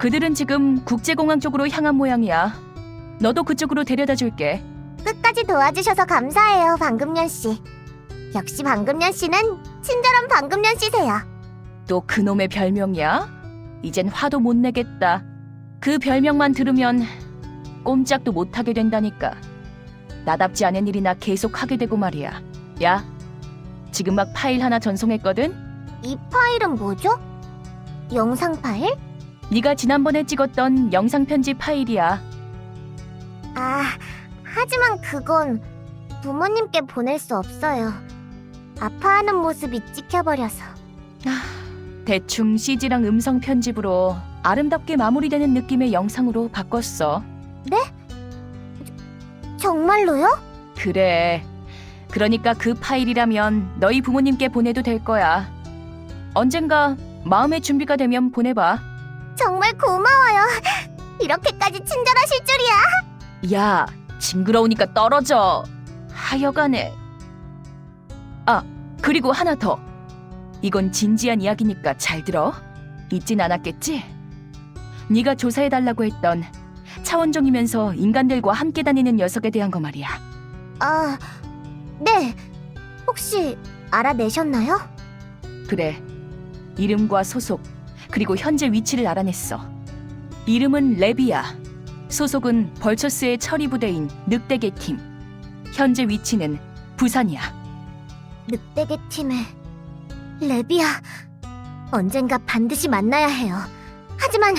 그들은 지금 국제공항 쪽으로 향한 모양이야. 너도 그쪽으로 데려다 줄게. 끝까지 도와주셔서 감사해요, 방금년 씨. 역시 방금년 씨는 친절한 방금년 씨세요. 또 그놈의 별명이야? 이젠 화도 못 내겠다. 그 별명만 들으면 꼼짝도 못 하게 된다니까. 나답지 않은 일이나 계속 하게 되고 말이야. 야, 지금 막 파일 하나 전송했거든? 이 파일은 뭐죠? 영상 파일? 네가 지난번에 찍었던 영상 편집 파일이야. 아, 하지만 그건 부모님께 보낼 수 없어요. 아파하는 모습이 찍혀버려서. 대충 CG랑 음성 편집으로 아름답게 마무리되는 느낌의 영상으로 바꿨어. 정말로요? 그래. 그러니까 그 파일이라면 너희 부모님께 보내도 될 거야. 언젠가 마음의 준비가 되면 보내봐. 정말 고마워요. 이렇게까지 친절하실 줄이야. 야, 징그러우니까 떨어져. 하여간에. 아, 그리고 하나 더. 이건 진지한 이야기니까 잘 들어. 잊진 않았겠지? 네가 조사해달라고 했던 차원종이면서 인간들과 함께 다니는 녀석에 대한 거 말이야. 아, 네. 혹시 알아내셨나요? 그래. 이름과 소속, 그리고 현재 위치를 알아냈어. 이름은 레비야. 소속은 벌처스의 처리 부대인 늑대계 팀. 현재 위치는 부산이야. 늑대계 팀의 레비아. 언젠가 반드시 만나야 해요. 하지만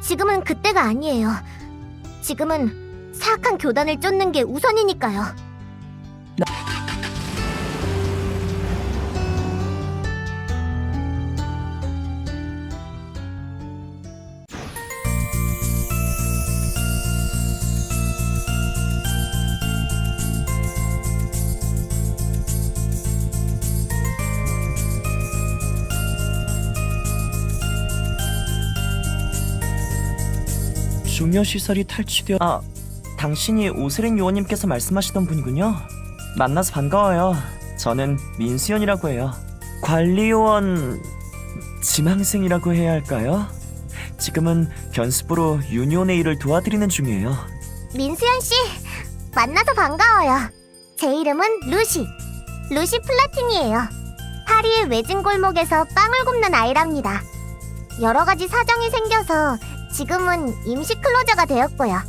지금은 그때가 아니에요. 지금은 사악한 교단을 쫓는 게 우선이니까요. 중요 시설이 탈취되어 아 당신이 오세린 요원님께서 말씀하시던 분이군요. 만나서 반가워요. 저는 민수연이라고 해요. 관리 요원 지망생이라고 해야 할까요? 지금은 견습부로 유니온의 일을 도와드리는 중이에요. 민수연 씨, 만나서 반가워요. 제 이름은 루시. 루시 플라틴이에요. 파리의 외진 골목에서 빵을 굽는 아이랍니다. 여러 가지 사정이 생겨서 지금은 임시 클로저가 되었고요.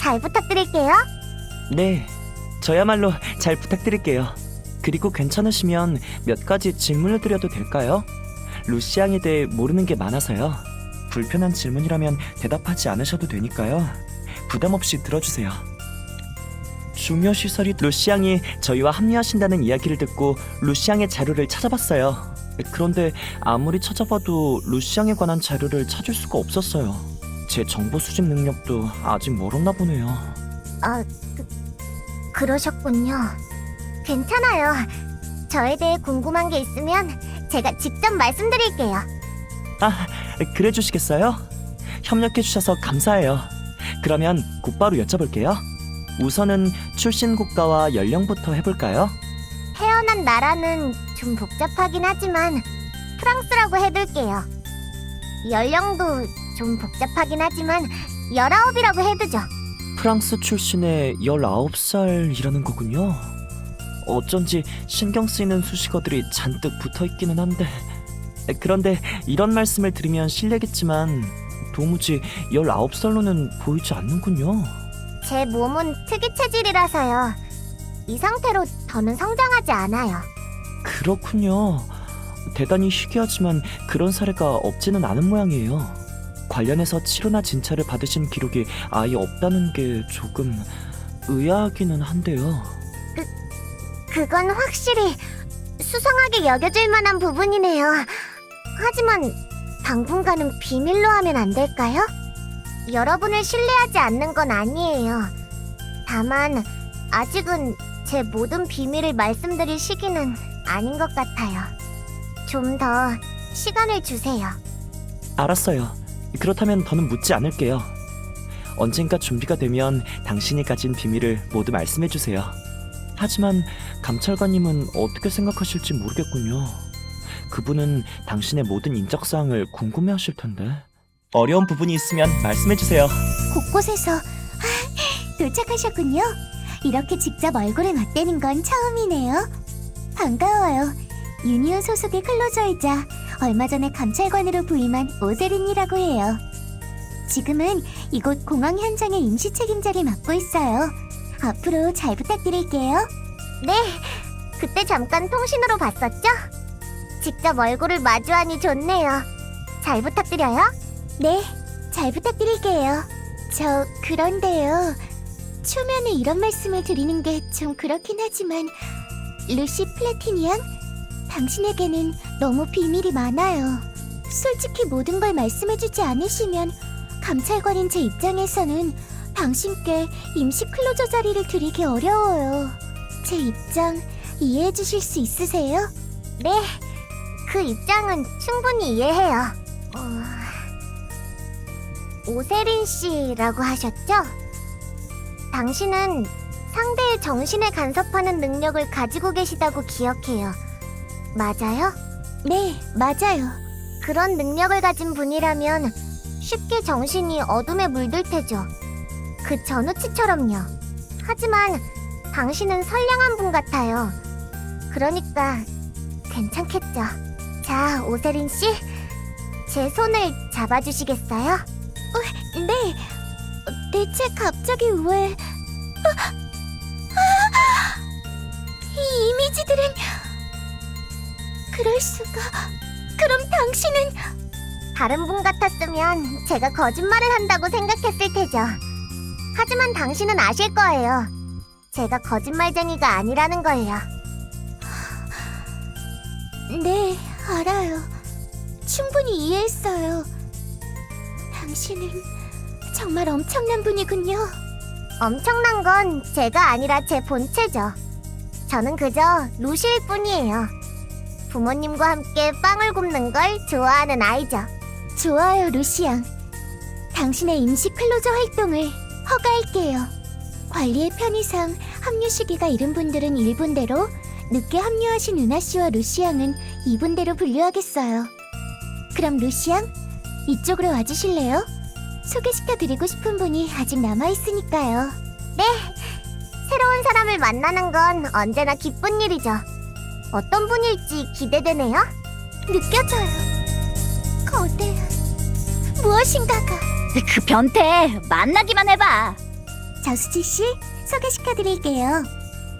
잘 부탁드릴게요. 네, 저야말로 잘 부탁드릴게요. 그리고 괜찮으시면 몇 가지 질문을 드려도 될까요? 루시앙에 대해 모르는 게 많아서요. 불편한 질문이라면 대답하지 않으셔도 되니까요. 부담 없이 들어주세요. 중요 시설이 루시앙이 저희와 합류하신다는 이야기를 듣고 루시앙의 자료를 찾아봤어요. 그런데 아무리 찾아봐도 루시앙에 관한 자료를 찾을 수가 없었어요. 제 정보 수집 능력도 아직 멀었나 보네요. 아, 그, 그러셨군요. 괜찮아요. 저에 대해 궁금한 게 있으면 제가 직접 말씀드릴게요. 아, 그래 주시겠어요? 협력해 주셔서 감사해요. 그러면 곧바로 여쭤볼게요. 우선은 출신 국가와 연령부터 해볼까요? 태어난 나라는 좀 복잡하긴 하지만 프랑스라고 해둘게요. 연령도 좀 복잡하긴 하지만 열아홉이라고 해두죠. 프랑스 출신의 19살이라는 거군요. 어쩐지 신경 쓰이는 수식어들이 잔뜩 붙어 있기는 한데. 그런데 이런 말씀을 드리면 실례겠지만 도무지 19살로는 보이지 않는군요. 제 몸은 특이 체질이라서요. 이 상태로 더는 성장하지 않아요. 그렇군요. 대단히 희귀하지만 그런 사례가 없지는 않은 모양이에요. 관련해서 치료나 진찰을 받으신 기록이 아예 없다는 게 조금 의아하기는 한데요. 그건 확실히 수상하게 여겨질 만한 부분이네요. 하지만 당분간은 비밀로 하면 안 될까요? 여러분을 신뢰하지 않는 건 아니에요. 다만 아직은 제 모든 비밀을 말씀드릴 시기는 아닌 것 같아요. 좀 더 시간을 주세요. 알았어요. 그렇다면 더는 묻지 않을게요. 언젠가 준비가 되면 당신이 가진 비밀을 모두 말씀해 주세요. 하지만 감찰관님은 어떻게 생각하실지 모르겠군요. 그분은 당신의 모든 인적 사항을 궁금해 하실 텐데. 어려운 부분이 있으면 말씀해 주세요. 곳곳에서 도착하셨군요. 이렇게 직접 얼굴을 맞대는 건 처음이네요. 반가워요. 유니온 소속의 클로저이자 얼마 전에 감찰관으로 부임한 오세린이라고 해요. 지금은 이곳 공항 현장의 임시 책임자를 맡고 있어요. 앞으로 잘 부탁드릴게요. 네, 그때 잠깐 통신으로 봤었죠? 직접 얼굴을 마주하니 좋네요. 잘 부탁드려요. 네, 잘 부탁드릴게요. 저 그런데요. 초면에 이런 말씀을 드리는 게 좀 그렇긴 하지만 루시 플래티니안 당신에게는 너무 비밀이 많아요. 솔직히 모든 걸 말씀해주지 않으시면 감찰관인 제 입장에서는 당신께 임시 클로저 자리를 드리기 어려워요. 제 입장 이해해 주실 수 있으세요? 네, 그 입장은 충분히 이해해요. 어... 오세린 씨라고 하셨죠? 당신은 상대의 정신에 간섭하는 능력을 가지고 계시다고 기억해요. 맞아요? 네, 맞아요. 그런 능력을 가진 분이라면 쉽게 정신이 어둠에 물들 테죠. 그 전우치처럼요. 하지만 당신은 선량한 분 같아요. 그러니까 괜찮겠죠. 자, 오세린 씨. 제 손을 잡아주시겠어요? 어, 네. 대체 갑자기 왜... 이 이미지들은... 그럴 수가... 그럼 당신은... 다른 분 같았으면 제가 거짓말을 한다고 생각했을 테죠. 하지만 당신은 아실 거예요. 제가 거짓말쟁이가 아니라는 걸요. 네, 알아요. 충분히 이해했어요. 당신은 정말 엄청난 분이군요. 엄청난 건 제가 아니라 제 본체죠. 저는 그저 루시일 뿐이에요. 부모님과 함께 빵을 굽는 걸 좋아하는 아이죠. 좋아요, 루시양. 당신의 임시 클로저 활동을 허가할게요. 관리의 편의상 합류 시기가 이른 분들은 1분대로, 늦게 합류하신 은하 씨와 루시양은 2분대로 분류하겠어요. 그럼 루시양, 이쪽으로 와주실래요? 소개시켜드리고 싶은 분이 아직 남아있으니까요. 네! 새로운 사람을 만나는 건 언제나 기쁜 일이죠. 어떤 분일지 기대되네요. 느껴져요. 거대한 무엇인가가. 그 변태 만나기만 해봐. 저수지 씨, 소개시켜드릴게요.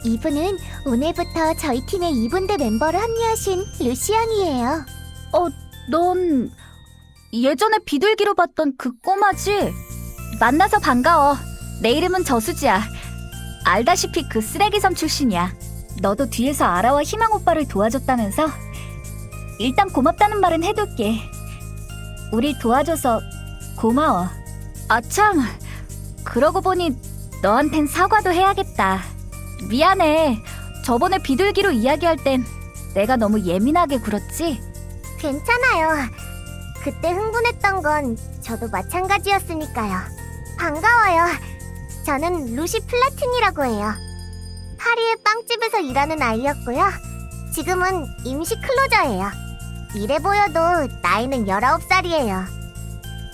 이분은 오늘부터 저희 팀의 2분대 멤버로 합류하신 루시안이에요. 넌 예전에 비둘기로 봤던 그 꼬마지? 만나서 반가워. 내 이름은 저수지야. 알다시피 그 쓰레기섬 출신이야. 너도 뒤에서 아라와 희망 오빠를 도와줬다면서? 일단 고맙다는 말은 해둘게. 우리 도와줘서 고마워. 아참, 그러고 보니 너한텐 사과도 해야겠다. 미안해. 저번에 비둘기로 이야기할 땐 내가 너무 예민하게 굴었지? 괜찮아요. 그때 흥분했던 건 저도 마찬가지였으니까요. 반가워요. 저는 루시 플라틴이라고 해요. 파리의 빵집에서 일하는 아이였고요. 지금은 임시 클로저예요. 이래 보여도 나이는 19살이에요.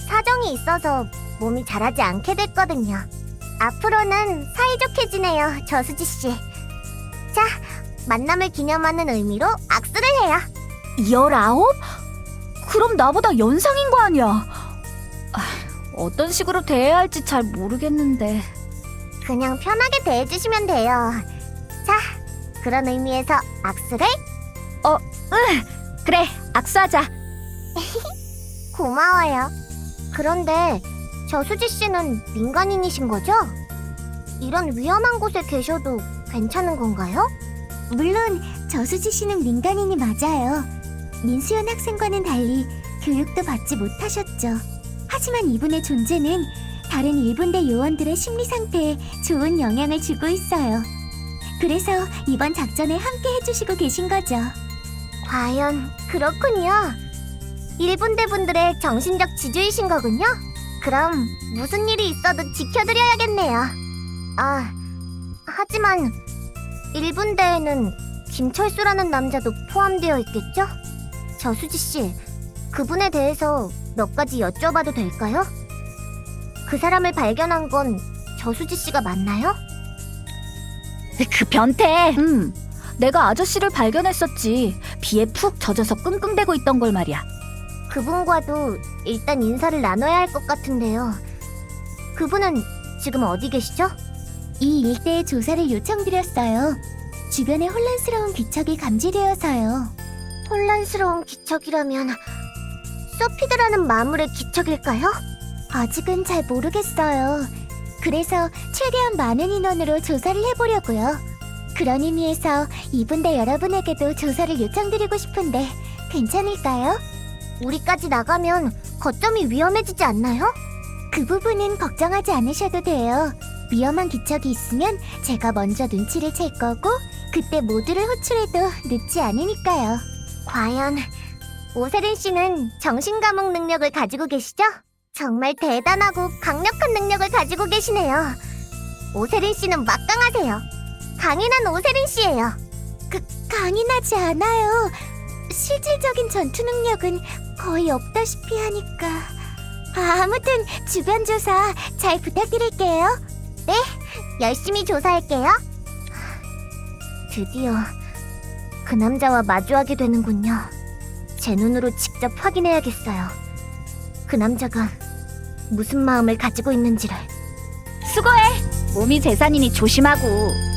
사정이 있어서 몸이 자라지 않게 됐거든요. 앞으로는 사이좋게 지내요, 저수지 씨. 자, 만남을 기념하는 의미로 악수를 해요. 열아홉? 그럼 나보다 연상인 거 아니야? 아, 어떤 식으로 대해야 할지 잘 모르겠는데. 그냥 편하게 대해주시면 돼요. 자, 그런 의미에서 악수를 그래, 악수하자. 고마워요. 그런데 저수지 씨는 민간인이신 거죠? 이런 위험한 곳에 계셔도 괜찮은 건가요? 물론 저수지 씨는 민간인이 맞아요. 민수연 학생과는 달리 교육도 받지 못하셨죠. 하지만 이분의 존재는 다른 일본대 요원들의 심리 상태에 좋은 영향을 주고 있어요. 그래서 이번 작전에 함께 해주시고 계신 거죠. 과연 그렇군요. 일본 대 분들의 정신적 지주이신 거군요. 그럼 무슨 일이 있어도 지켜드려야겠네요. 아, 하지만 일본 대에는 김철수라는 남자도 포함되어 있겠죠? 저수지 씨, 그분에 대해서 몇 가지 여쭤봐도 될까요? 그 사람을 발견한 건 저수지 씨가 맞나요? 그 변태. 음, 내가 아저씨를 발견했었지. 비에 푹 젖어서 끙끙대고 있던 걸 말이야. 그분과도 일단 인사를 나눠야 할 것 같은데요. 그분은 지금 어디 계시죠? 이 일대의 조사를 요청드렸어요. 주변에 혼란스러운 기척이 감지되어서요. 혼란스러운 기척이라면 소피드라는 마물의 기척일까요? 아직은 잘 모르겠어요. 그래서 최대한 많은 인원으로 조사를 해보려고요. 그런 의미에서 이분대 여러분에게도 조사를 요청드리고 싶은데 괜찮을까요? 우리까지 나가면 거점이 위험해지지 않나요? 그 부분은 걱정하지 않으셔도 돼요. 위험한 기척이 있으면 제가 먼저 눈치를 챌 거고 그때 모두를 호출해도 늦지 않으니까요. 과연 오세린 씨는 정신 감옥 능력을 가지고 계시죠? 정말 대단하고 강력한 능력을 가지고 계시네요. 오세린 씨는 막강하세요. 강인한 오세린 씨예요. 그 강인하지 않아요. 실질적인 전투 능력은 거의 없다시피 하니까. 아, 아무튼 주변 조사 잘 부탁드릴게요. 네, 열심히 조사할게요. 드디어 그 남자와 마주하게 되는군요. 제 눈으로 직접 확인해야겠어요. 그 남자가 무슨 마음을 가지고 있는지를. 수고해. 몸이 재산이니 조심하고.